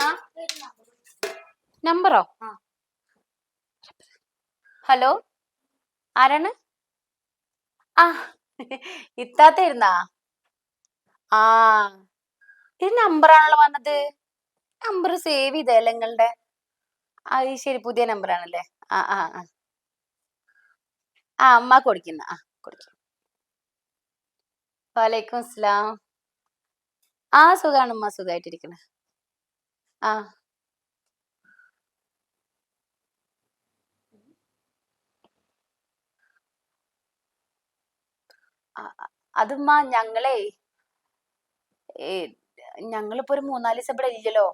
ആ? നമ്പറോ? ആ. ഹലോ? ആരാണ്? ആ ഇത്താത്തായിരുന്നാ ആ ഇത് നമ്പറാണല്ലോ വന്നത്. നമ്പർ സേവ് ചെയ്തല്ലേ നിങ്ങളുടെ? ഈ ശരി പുതിയ നമ്പറാണല്ലേ? ആ ആ ആ. ആ അമ്മ കൊടുക്കുന്ന. ആ കൊടുക്കും വലൈക്കും അസ്സലാം. ആ സുഖാണ് അമ്മ സുഖായിട്ടിരിക്കണ. ആ അ- അതുമ്മ ഞങ്ങളേ ഞങ്ങളിപ്പോ ഒരു മൂന്നാൽ ദിവസം ഇവിടെ ഇല്ലല്ലോ.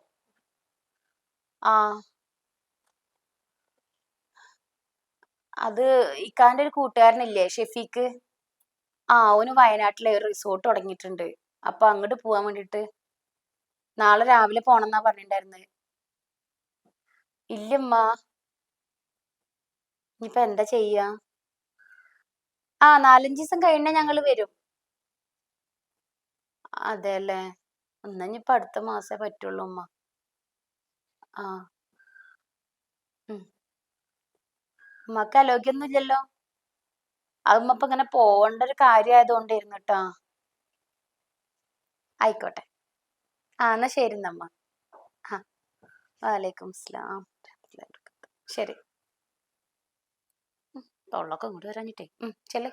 ആ. അത് ഇക്കാന്റെ ഒരു കൂട്ടുകാരനില്ലേ ഷെഫീക്ക്? ആ ഓന് വയനാട്ടിലെ ഒരു റിസോർട്ട് തുടങ്ങിയിട്ടുണ്ട്. അപ്പൊ അങ്ങോട്ട് പോവാൻ വേണ്ടിട്ട് നാളെ രാവിലെ പോണെന്നാ പറഞ്ഞിട്ടുണ്ടായിരുന്നത് ഇല്ലമ്മ. ഇനിയിപ്പൊ എന്താ ചെയ്യാ? ആ നാലഞ്ച് ദിവസം കഴിഞ്ഞാ ഞങ്ങൾ വരും. അതെ അല്ലേ എന്നാ ഇനിയിപ്പൊ അടുത്ത മാസേ പറ്റുള്ളൂ ഉമ്മ. ആ. ഉമ്മക്ക് ആരോഗ്യൊന്നും ഇല്ലല്ലോ. അത് ഉമ്മ ഇപ്പൊ ഇങ്ങനെ പോവേണ്ട ഒരു കാര്യമായതുകൊണ്ടിരുന്നു കേട്ടോ ആയിക്കോട്ടെ. ആ എന്നാ ശരി നമ്മ ആ വാലേക്കും അസ്സലാം. ശരി. ഉം, തൊള്ളൊക്കെ ഇങ്ങോട്ട് വരാഞ്ഞിട്ടേ. ചെല്ലേ.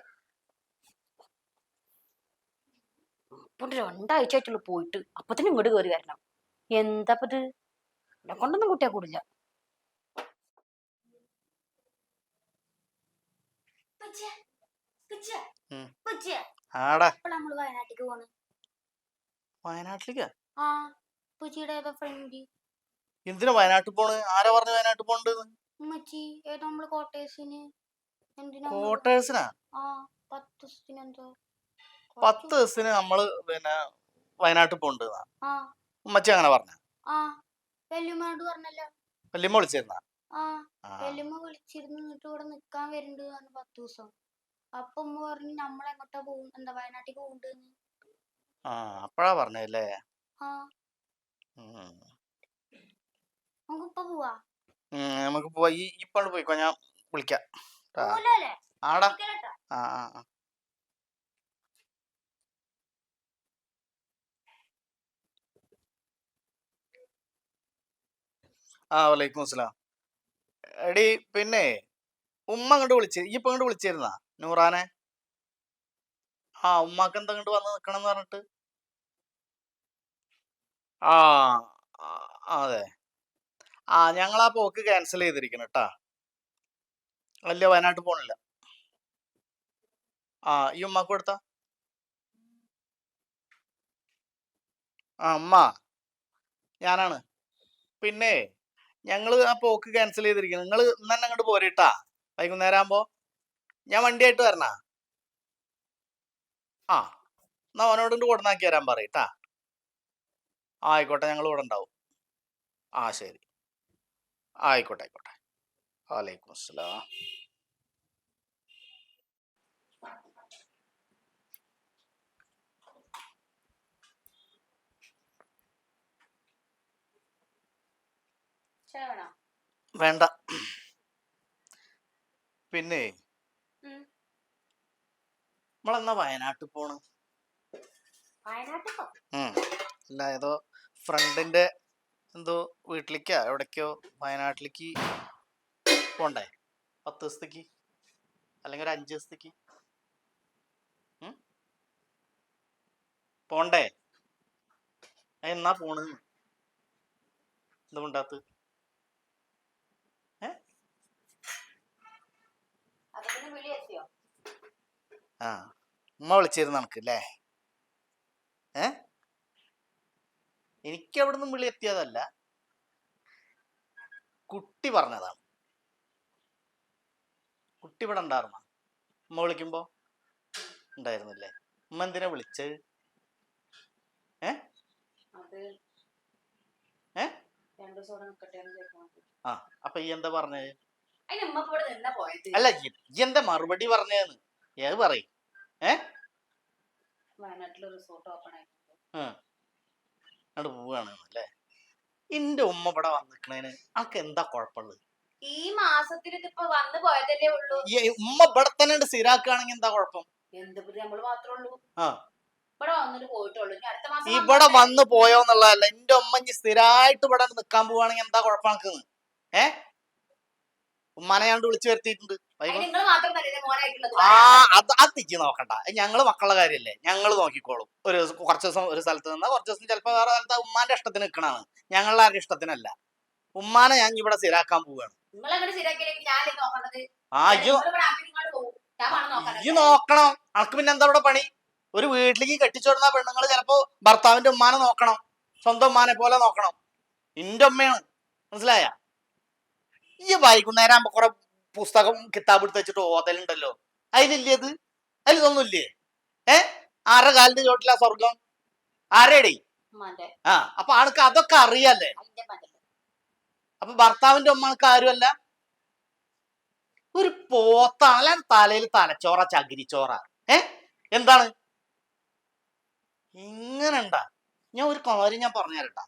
പൊണ്ട് രണ്ടാഴ്ച ആയിട്ടുള്ളൂ പോയിട്ട്. അപ്പത്തിന് ഇങ്ങോട്ട് കയറി വരണം. എന്താ ഇത്? എന്നെ കൊണ്ടൊന്നും കുട്ടിയെ കൂടില്ല. വയനാട്ടിലേക്കാ? ആ പുച്ചിയുടെ ഏതോ ഫ്രണ്ട് എന്തിനാ വയനാട്ടിൽ പോണ് ആരാ പറഞ്ഞു വയനാട്ടിൽ പോണ്ടെന്ന് ഉമ്മച്ചി ഏതോ നമ്മൾ കോട്ടേഴ്സിന് എന്തിനാ ആ പത്ത് ദിവസത്തിന് എന്തോ പത്ത് ദിവസത്തിന് നമ്മൾ പിന്നെ വയനാട്ടിൽ പോണ്ടെന്നാ? ആ. ഉമ്മച്ചി അങ്ങനെ പറഞ്ഞ? ആ പറഞ്ഞല്ലോ. വല്യമ്മ വിളിച്ചിരുന്ന? ആ വിളിച്ചിരുന്നു എന്നിട്ട് ഇവിടെ നിക്കാൻ വരുന്നുണ്ട് പറഞ്ഞു പത്ത് ദിവസം. അപ്പൊ ഉമ്മ പറഞ്ഞു നമ്മളെങ്ങോട്ടാ പോകും എന്താ വയനാട്ടിൽ പോകുന്നുണ്ട് ആ അപ്പഴാ പറഞ്ഞല്ലേ ആ. നമുക്കിപ്പൊ പോവാ. ഈ ഇപ്പൊ പോയിക്കോ ഞാൻ വിളിക്കാം. ആടാ. ആ ആ ആ. ആ വലൈക്കും അസ്സലാം. എടി പിന്നെ ഉമ്മ അങ്ങോട്ട് വിളിച്ച്. ഈ ഇപ്പൊ അങ്ങോട്ട് വിളിച്ചിരുന്നാ നൂറാനെ. ആ ഉമ്മാക്ക് എന്താ അങ്ങോട്ട് വന്ന് നിക്കണം എന്ന് പറഞ്ഞിട്ട്? ആ അതെ. ആ ഞങ്ങൾ ആ പോക്ക് ക്യാൻസൽ ചെയ്തിരിക്കണം കേട്ടാ അല്ല വയനാട്ട് പോണില്ല. ആ ഈ ഉമ്മക്ക് കൊടുത്ത? ആ ഉമ്മ. ഞാനാണ്. പിന്നെ ഞങ്ങൾ ആ പോക്ക് ക്യാൻസൽ ചെയ്തിരിക്കണം. നിങ്ങൾ ഇന്ന് തന്നെ അങ്ങോട്ട് പോരിട്ടാ വൈകുന്നേരം ആകുമ്പോ ഞാൻ വണ്ടിയായിട്ട് വരണ. ആ എന്നാ അവനോട് കൊടുന്നാക്കി തരാൻ പറയട്ടാ ആയിക്കോട്ടെ ഞങ്ങൾ ഇവിടെ ഉണ്ടാവും. ആ ശരി. ആയിക്കോട്ടെ ആയിക്കോട്ടെ. വലൈക്കും അസ്സലാം. വേണ്ട. പിന്നെ. നമ്മളെന്നാ വയനാട്ടിൽ പോണ്. അല്ല ഏതോ ഫ്രണ്ടിന്റെ എന്തോ വീട്ടിലേക്കാ എവിടേക്കോ വയനാട്ടിലേക്ക് പോണ്ടേ? പത്ത് ദിവസത്തേക്ക്? അല്ലെങ്കിൽ ഒരു അഞ്ച് ദിവസത്തേക്ക്? പോണ്ടേ? എന്നാ പോണ് എന്തുകൊണ്ടാത്ത് ആ ഉമ്മ വിളിച്ചിരുന്നു നമുക്ക് അല്ലേ ഏ? എനിക്ക് അവിടെ നിന്നും വിളി എത്തിയതല്ല. കുട്ടി പറഞ്ഞതാണ്. കുട്ടി ഇവിടെ ഉണ്ടായിരുന്ന? അമ്മ വിളിക്കുമ്പോ? ഉണ്ടായിരുന്നില്ലേ? അമ്മ എന്തിനാ വിളിച്ചത് ഏ. ആ അപ്പൊ ഈ എന്താ പറഞ്ഞത് അല്ല ഈ- എന്താ മറുപടി പറഞ്ഞതെന്ന് ഏത് പറയും? ഏ? വയനാട്ടിൽ റിസോർട്ട് ഓപ്പൺ അങ്ങോട്ട് പോവുകയാണ് അല്ലേ എന്റെ ഉമ്മ ഇവിടെ വന്നിക്കണേന് അനക്ക് എന്താ കുഴപ്പമുള്ളത്? ഈ മാസത്തിൽ ഇതിപ്പോ വന്നു പോയതല്ലേ ഉള്ളൂ. ഈ ഉമ്മ ഇവിടെ തന്നെ സ്ഥിരാക്കുകയാണെങ്കിൽ എന്താ കുഴപ്പം? എന്ത് നമ്മൾ മാത്രമേ ഉള്ളൂ. ആ. ഇവിടെ വന്നിട്ട് പോയിട്ടുള്ളൂ. ഇനി അടുത്ത മാസം ഇവിടെ വന്ന് പോയോന്നുള്ളതല്ല എന്റെ ഉമ്മ ഇനി സ്ഥിരമായിട്ട് ഇവിടെ നിക്കാൻ പോവാണെങ്കിൽ എന്താ കുഴപ്പം ഏഹ് ഏ? ഉമ്മാനെ ഞാൻ വിളിച്ചു വരുത്തിയിട്ടുണ്ട്. ആ അത് അത് തിരിച്ച് നോക്കണ്ട. ഞങ്ങൾ മക്കളുടെ കാര്യല്ലേ? ഞങ്ങൾ നോക്കിക്കോളും. ഒരു കുറച്ച് ദിവസം ഒരു സ്ഥലത്ത് നിന്നാ കുറച്ച് ദിവസം ചിലപ്പോ വേറെ സ്ഥലത്ത് ഉമ്മാന്റെ ഇഷ്ടത്തിന് നിൽക്കണാണ് ഞങ്ങളുടെ ആരുടെ ഇഷ്ടത്തിനല്ല. ഉമ്മാനെ ഞാൻ ഇവിടെ സ്ഥിരാക്കാൻ പോവുകയാണ്. ആ അയ്യോ ഇയ്യ് നോക്കണം. അനക്ക് പിന്നെ എന്താ ഇവിടെ പണി? ഒരു വീട്ടിലേക്ക് കെട്ടിച്ചോടുന്ന പെണ്ണുങ്ങൾ ചിലപ്പോ ഭർത്താവിന്റെ ഉമ്മാനെ നോക്കണം. സ്വന്തം ഉമ്മാനെ പോലെ നോക്കണം. ഇന്റെ ഉമ്മയാണ്. മനസ്സിലായ? ഈ വൈകുന്നേരം ആകുമ്പോ കുറെ പുസ്തകം കിതാബ് എടുത്ത് വെച്ചിട്ട് ഓതലുണ്ടല്ലോ. അതിലില്ലേ അത് അതിലൊന്നുമില്ലേ ഏ? ആരുടെ കാലിന്റെ ചോട്ടില്ല സ്വർഗം ആരേടേ? ആ അപ്പൊ ആൾക്ക് അതൊക്കെ അറിയാല്ലേ? അപ്പൊ ഭർത്താവിന്റെ ഉമ്മക്ക് ആരുമല്ല? ഒരു പോത്താണല്ല തലയിൽ തലച്ചോറ ചകിരിച്ചോറ. ഏ? എന്താണ്? ഇങ്ങനെ ഉണ്ടാ ഞാൻ ഒരു കാര്യം ഞാൻ പറഞ്ഞു തരട്ടാ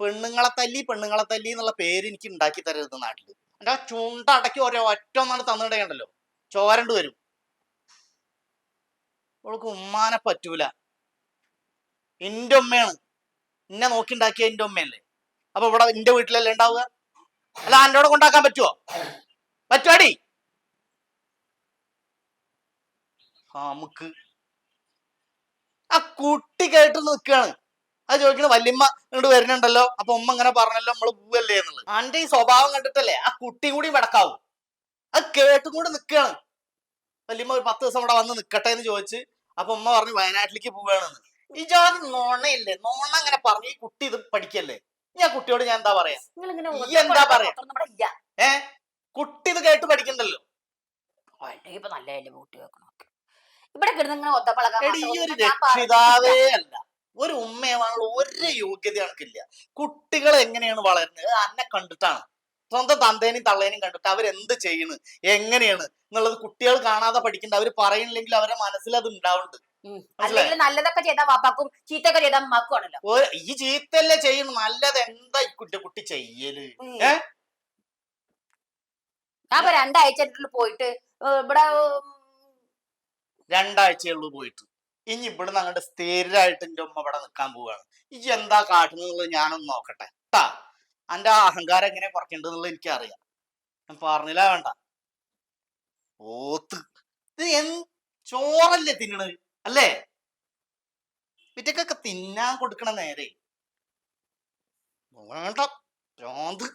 പെണ്ണുങ്ങളെ തല്ലി പെണ്ണുങ്ങളെ തല്ലി എന്നുള്ള പേര് എനിക്ക് ഉണ്ടാക്കി തരരുത് നാട്ടിൽ. എന്റെ ആ ചുണ്ട അടക്കി ഓരോ ഒറ്റ ഒന്നാണ് തന്നിടേണ്ടല്ലോ. ചോരണ്ട് വരും. അവൾക്ക് ഉമ്മാനെ പറ്റൂല. എന്റെ ഉമ്മയാണ്. എന്നെ നോക്കി ഉണ്ടാക്കിയ എന്റെ ഉമ്മയല്ലേ. അപ്പൊ ഇവിടെ എന്റെ വീട്ടിലല്ലേ ഉണ്ടാവുക അല്ല എന്റെ കൂടെ കൊണ്ടാക്കാൻ പറ്റുമോ പറ്റുവാടി. നമുക്ക് ആ കുട്ടി കേട്ട് നിൽക്കാണ് അത് ചോദിക്കണ വല്യമ്മ ഇങ്ങോട്ട് വരുന്നുണ്ടല്ലോ അപ്പൊ ഉമ്മ ഇങ്ങനെ പറഞ്ഞല്ലോ നമ്മൾ പോവല്ലേ എന്നുള്ളത്. ആന്റെ ഈ സ്വഭാവം കണ്ടിട്ടല്ലേ ആ കുട്ടിയും കൂടി വടക്കാവും. അത് കേട്ടും കൂടി നിൽക്കാണ് വല്യമ്മ ഒരു പത്ത് ദിവസം ഇവിടെ വന്ന് നിക്കട്ടെ എന്ന് ചോദിച്ച് അപ്പൊ ഉമ്മ പറഞ്ഞു വയനാട്ടിലേക്ക് പോവുകയാണെന്ന് ഈ ജാതി നോണയില്ലേ നോണ അങ്ങനെ പറഞ്ഞു ഈ കുട്ടി ഇത് പഠിക്കല്ലേ? ഞാൻ കുട്ടിയോട് ഞാൻ എന്താ പറയാ? ഈ എന്താ പറയാ? ഏ? കുട്ടി ഇത് കേട്ട് പഠിക്കണ്ടല്ലോ. കൂട്ടി ഇവിടെ കിടന്ന് ഇങ്ങനെ ഒത്തപ്പളക്കാൻ ഈ ഒരു രക്ഷിതാവേ അല്ല. ഒരു ഉമ്മയാവാനുള്ള ഒരു യോഗ്യത എനിക്കില്ല കുട്ടികൾ എങ്ങനെയാണ് വളരുന്നത്? അന്നെ കണ്ടിട്ടാണ്. സ്വന്തം തന്തേനെയും തള്ളേനെയും കണ്ടിട്ട് അവരെന്ത് ചെയ്യണ്? എങ്ങനെയാണ്? എന്നുള്ളത് കുട്ടികൾ കാണാതെ പഠിക്കണ്ട. അവർ പറയണില്ലെങ്കിൽ അവരുടെ മനസ്സിൽ അത് ഉണ്ടാവുന്നുണ്ട് നല്ലതൊക്കെ വാപ്പാക്കും ചീത്തൊക്കെ ആണല്ലോ. ഈ ചീത്തല്ലേ ചെയ്യുന്നു നല്ലത് എന്താ കുട്ടി കുട്ടി ചെയ്യൽ? ഞാൻ രണ്ടാഴ്ച പോയിട്ട്. ഇവിടെ രണ്ടാഴ്ചയുള്ളൂ പോയിട്ട്. ഇനി ഇവിടുന്ന് അങ്ങോട്ട് സ്ഥിരമായിട്ട് എന്റെ ഉമ്മ ഇവിടെ നിൽക്കാൻ പോവുകയാണ് ഇജ് എന്താ കാട്ടുന്നുള്ളത് ഞാനൊന്ന് നോക്കട്ടെ. ട്ടാ. അന്റെ അഹങ്കാരം എങ്ങനെ കുറയ്ക്കേണ്ടതെന്നുള്ളത് എനിക്കറിയാം. ഞാൻ പറഞ്ഞില്ല വേണ്ട. ഓത്ത് ഇത് എൻ ചോറല്ലേ തിന്നണത്? അല്ലേ? ഇറ്റക്കൊക്കെ തിന്നാൻ കൊടുക്കണ നേരെ. വേണ്ട. ഭ്രാന്ത്.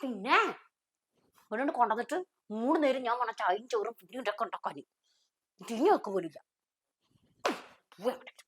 പിന്നെ? അവരോട് കൊണ്ടുവന്നിട്ട് മൂന്ന് നേരം ഞാൻ വേണം ചായയും ചോറും പിന്നെ ഉണ്ടാക്കാൻ ഉണ്ടാക്കാൻ പോയി അങ്ങോട്ട്.